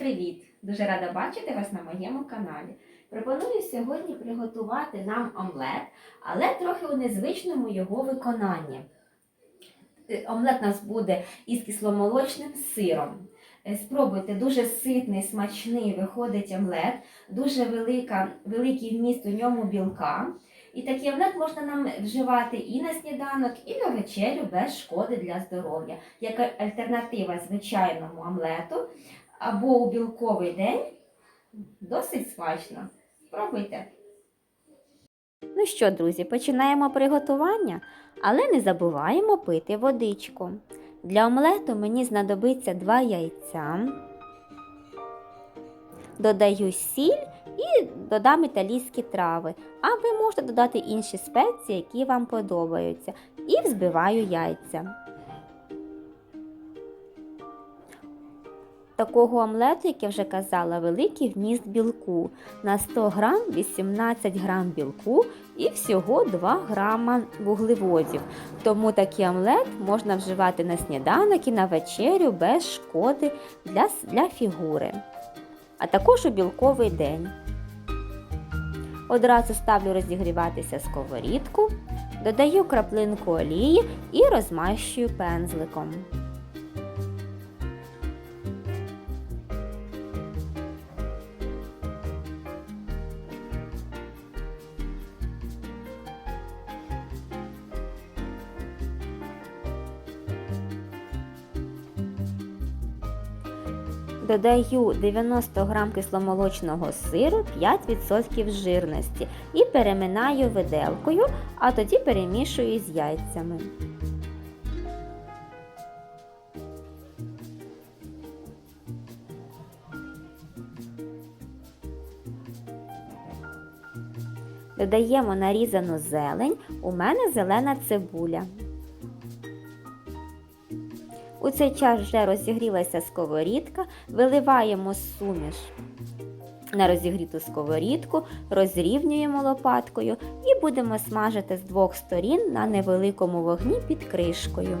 привіт! Дуже рада бачити вас на моєму каналі. Пропоную сьогодні приготувати нам омлет, але трохи у незвичному його виконанні. Е, Омлет у нас буде із кисломолочним сиром. Е, Спробуйте, дуже ситний, смачний виходить омлет, дуже велика, великий вміст у ньому білка. І такий омлет можна нам вживати і на сніданок, і на вечерю без шкоди для здоров'я, як альтернатива звичайному омлету або у білковий день. Досить смачно. Спробуйте. Ну що, друзі, починаємо приготування, але не забуваємо пити водичку. Для омлету мені знадобиться 2 яйця. Додаю сіль і додам італійські трави. А ви можете додати інші спеції, які вам подобаються. І взбиваю яйця. Такого омлету, як я вже казала, великий вміст білку. На 100 грам 18 грам білку і всього 2 грама вуглеводів. Тому такий омлет можна вживати на сніданок і на вечерю без шкоди для, для фігури. А також у білковий день. Одразу ставлю розігріватися сковорідку, додаю краплинку олії і розмащую пензликом. Додаю 90 г кисломолочного сиру 5% жирності і переминаю виделкою, а тоді перемішую з яйцями. Додаємо нарізану зелень, у мене зелена цибуля. У цей час вже розігрілася сковорідка, виливаємо суміш на розігріту сковорідку, розрівнюємо лопаткою і будемо смажити з двох сторін на невеликому вогні під кришкою.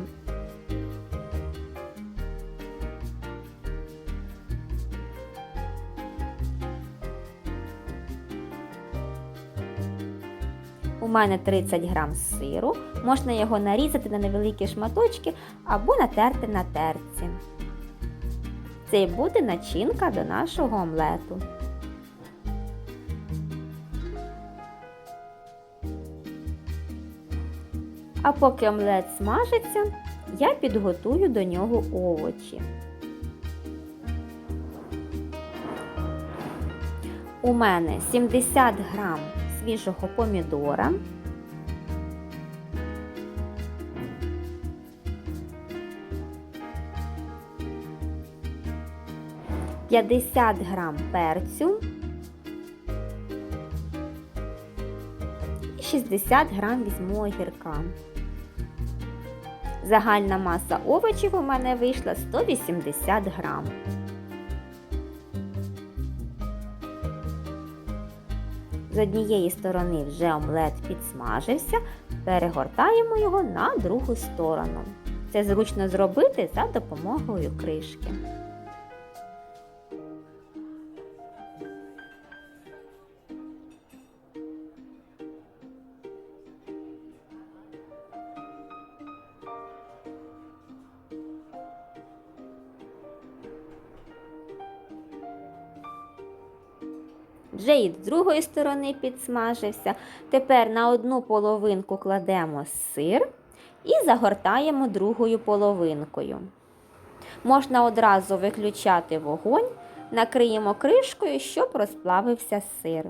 У мене 30 грам сиру, можна його нарізати на невеликі шматочки або натерти на терці. Це і буде начинка до нашого омлету. А поки омлет смажиться, я підготую до нього овочі. У мене 70 грам свіжого помідора. П'ятдесят грам перцю і 60 грам візьму огірка. Загальна маса овочів у мене вийшла 180 грам. З однієї сторони вже омлет підсмажився, перегортаємо його на другу сторону. Це зручно зробити за допомогою кришки. Вже і з другої сторони підсмажився. Тепер на одну половинку кладемо сир і загортаємо другою половинкою. Можна одразу виключати вогонь, накриємо кришкою, щоб розплавився сир.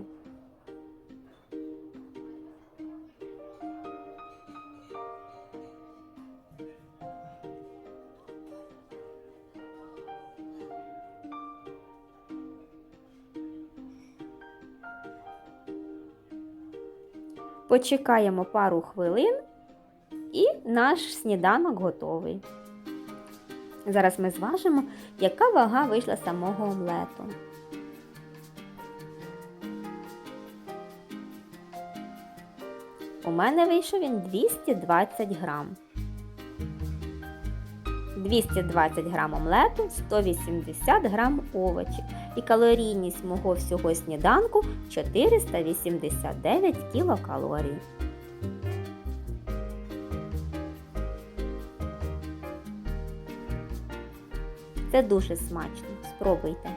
Почекаємо пару хвилин і наш сніданок готовий. Зараз ми зважимо, яка вага вийшла самого омлету. У мене вийшов він 220 грам. 220 грам омлету, 180 грам овочів. І калорійність мого всього сніданку 489 кілокалорій. Це дуже смачно. Спробуйте.